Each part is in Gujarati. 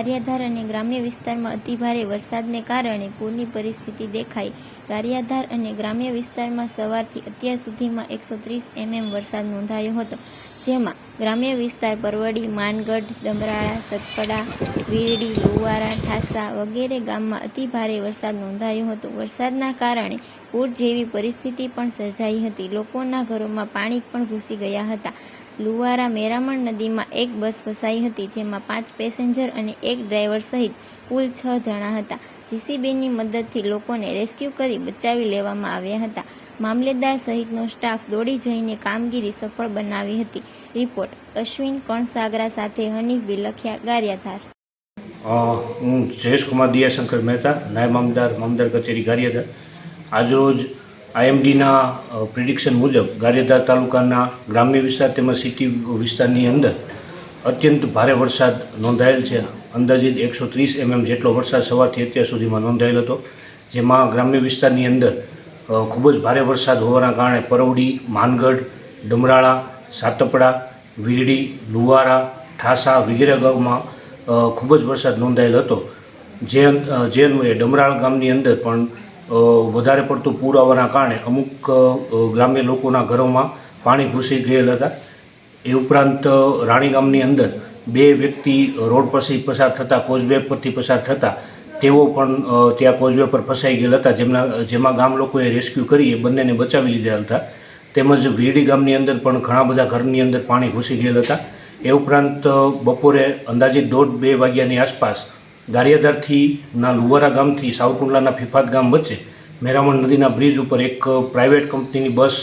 ગારિયાધાર અને ગ્રામ્ય વિસ્તારમાં અતિભારે વરસાદને કારણે પૂરની પરિસ્થિતિ દેખાઈ. ગારિયાધાર અને ગ્રામ્ય વિસ્તારમાં સવારથી અત્યાર સુધીમાં એકસો ત્રીસ એમએમ વરસાદ નોંધાયો હતો, જેમાં ગ્રામ્ય વિસ્તાર પરવડી, માનગઢ, દમરાળા, સતપડા, વીરડી, લુવારા, ઠાસા વગેરે ગામમાં અતિભારે વરસાદ નોંધાયો હતો. વરસાદના કારણે પૂર જેવી પરિસ્થિતિ પણ સર્જાઈ હતી. લોકોના ઘરોમાં પાણી પણ ઘૂસી ગયા હતા. લુવારા મેરામણ નદીમાં એક બસ ફસાઈ હતી, જેમાં પાંચ પેસેન્જર અને એક ડ્રાઈવર સહિત કુલ છ જણા હતા. જીસીબીની મદદથી લોકોને રેસ્ક્યુ કરી બચાવી લેવામાં આવ્યા હતા. મામલેદાર સહિતનો સ્ટાફ દોડી જઈને કામગીરી સફળ બનાવી હતી. રિપોર્ટ, અશ્વિન કણસાગરા સાથે હનીફ બિલખિયા ગારિયાધાર. હું જયેશકુમાર દિયાશંકર મહેતા, નાયબ મામદાર મામદાર કચેરી ગારિયાધાર. આજરોજ આઈએમડીના પ્રિડિક્શન મુજબ ગારિયાધાર તાલુકાના ગ્રામ્ય વિસ્તાર તેમજ સિટી વિસ્તારની અંદર અત્યંત ભારે વરસાદ નોંધાયેલ છે. અંદાજિત એકસો ત્રીસ એમએમ જેટલો વરસાદ સવારથી અત્યાર સુધીમાં નોંધાયેલ હતો, જેમાં ગ્રામ્ય વિસ્તારની અંદર ખૂબ જ ભારે વરસાદ હોવાના કારણે પરવડી, માનગઢ, ડમરાળા, સાતપડા, વીરડી, લુવારા, ઠાસા વગેરે ગામમાં ખૂબ જ વરસાદ નોંધાયેલ હતો. જે જે અન્વયે ડમરાળ ગામની અંદર પણ વધારે પડતું પૂર આવવાના કારણે અમુક ગ્રામ્ય લોકોના ઘરોમાં પાણી ઘૂસી ગયેલ હતા. એ ઉપરાંત રાણીગામની રાણી ગામની અંદર બે વ્યક્તિ રોડ પરથી પસાર થતા કોઝવે પરથી પસાર થતા, તેઓ પણ ત્યાં કોઝવે પર ફસાઈ ગયેલા હતા. જેમના, જેમાં ગામ લોકોએ રેસ્ક્યુ કરી એ બંનેને બચાવી લીધા હતા. તેમજ વીરડી ગામની અંદર પણ ઘણા બધા ઘરની અંદર પાણી ઘૂસી ગયેલ હતા. એ ઉપરાંત બપોરે અંદાજિત દોઢ બે વાગ્યાની આસપાસ ગારિયાધારથી ના લુવારા ગામથી સાવરકુંડલાના ફિફાત ગામ વચ્ચે મેરામણ નદીના બ્રિજ ઉપર એક પ્રાઇવેટ કંપનીની બસ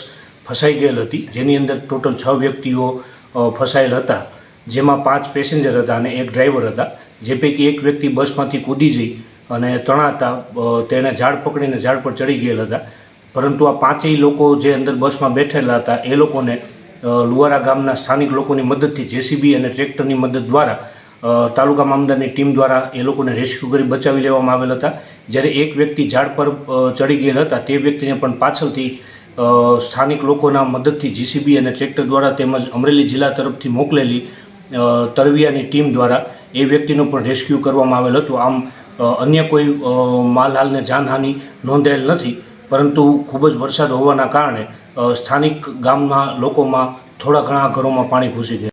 ફસાઈ ગયેલ હતી. જેની અંદર ટોટલ છ વ્યક્તિઓ ફસાયેલ હતા. જેમાં પાંચ પેસેન્જર હતા અને એક ડ્રાઈવર હતા. જે પૈકી એક વ્યક્તિ બસમાંથી કૂદી જઈ અને તણાતા તેણે ઝાડ પકડીને ઝાડ પર ચડી ગયેલ હતા. પરંતુ આ પાંચેય લોકો જે અંદર બસમાં બેઠેલા હતા, એ લોકોને લુવારા ગામના સ્થાનિક લોકોની મદદથી, જેસીબી અને ટ્રેક્ટરની મદદ દ્વારા તાલુકા મામદારની ટીમ દ્વારા એ લોકોને રેસ્ક્યુ કરી બચાવી લેવામાં આવેલ હતા. જ્યારે એક વ્યક્તિ ઝાડ પર ચડી ગયેલ હતા, તે વ્યક્તિને પણ પાછળથી સ્થાનિક લોકોના મદદથી જીસીબી અને ટ્રેક્ટર દ્વારા તેમજ અમરેલી જિલ્લા તરફથી મોકલેલી તરવિયાની ટીમ દ્વારા એ વ્યક્તિનું પણ રેસ્ક્યુ કરવામાં આવેલ હતું. આમ અન્ય કોઈ માલહાલને જાનહાનિ નોંધાયેલ નથી, પરંતુ ખૂબ જ વરસાદ હોવાના કારણે સ્થાનિક ગામના લોકોમાં થોડા ઘણા ઘરોમાં પાણી ઘૂસી ગયા.